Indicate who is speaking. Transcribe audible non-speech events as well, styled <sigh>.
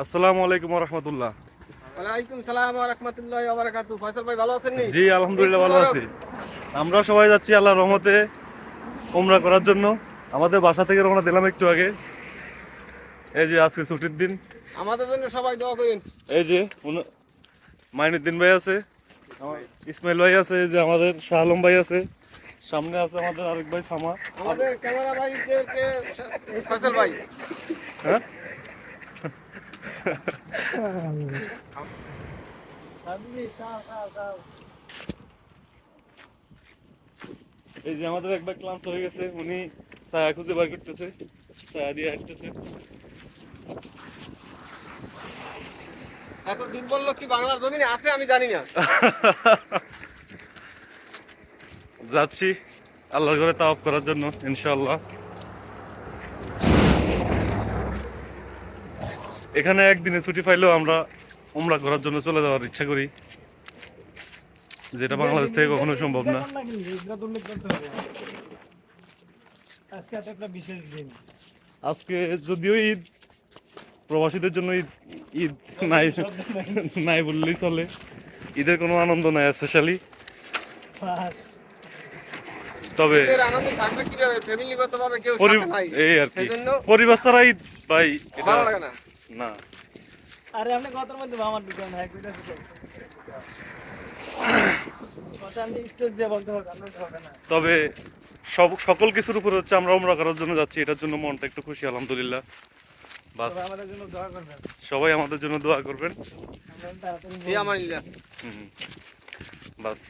Speaker 1: আসসালামু আলাইকুম রহমতুল্লাহ।
Speaker 2: ওয়ালাইকুম সালাম রাহমাতুল্লাহি ফয়সাল ভাই ভালো আছেন
Speaker 1: জি আলহামদুলিল্লাহ ভালো আছি। আমরা সবাই যাচ্ছি আল্লাহর রহমতে উমরা করার জন্য। আমাদের বাসা থেকে রওনা দিলাম একটু আগে। এই যে আজকে ছুটির দিন।
Speaker 2: আমাদের জন্য সবাই দোয়া করেন।
Speaker 1: এই যে মাইনুদ্দিন ভাই আছে। ইসমাইল ভাই আছে এই যে আমাদের শাহ আলম ভাই আছে। সামনে আছে আমাদের আরেক ভাই সামা।
Speaker 2: আমাদের ক্যামেরা ভাই কে কে ভাই।
Speaker 1: হ্যাঁ? এই যে আমাদের একবার ক্লান্ত হয়ে গেছে উনি ছায়া খুঁজে বার করতেছে ছায়া দিয়ে হাঁটতেছে।
Speaker 2: এত দুর্বল লোক কি বাংলার জমিনে আছে আমি জানি না। <laughs>
Speaker 1: যাচ্ছি আল্লাহর ঘরে তাওয়াফ করার জন্য ইনশাআল্লাহ। এখানে একদিনে ছুটি পাইলেও আমরা উমরা করার জন্য চলে যাওয়ার ইচ্ছা করি। যেটা বাংলাদেশ থেকে কখনো সম্ভব না।
Speaker 3: আজকে এত একটা বিশেষ দিন।
Speaker 1: আজকে যদিও ঈদ প্রবাসীদের জন্য ঈদ ঈদ নাই নাই বললেই চলে। ঈদের কোনো আনন্দ নাই স্পেশালি তবে এই আর কি। পরিবার ছাড়া ঈদ ভাই
Speaker 2: ভালো লাগে না।
Speaker 1: না।
Speaker 3: আরে আপনি কথার মধ্যে আমার দোকান হ্যাঁ কইটা কথা আমি স্টেজ দিয়ে বলতে হবে আপনার হবে না।
Speaker 1: তবে সব সকল কিছুর উপর হচ্ছে আমরা উমরা করার জন্য যাচ্ছি এটার জন্য মনটা একটু খুশি আলহামদুলিল্লাহ। বাস।
Speaker 3: আমাদের জন্য দোয়া করবেন।
Speaker 1: সবাই আমাদের জন্য দোয়া করবেন।
Speaker 3: আমরা
Speaker 2: আমার
Speaker 1: বাস।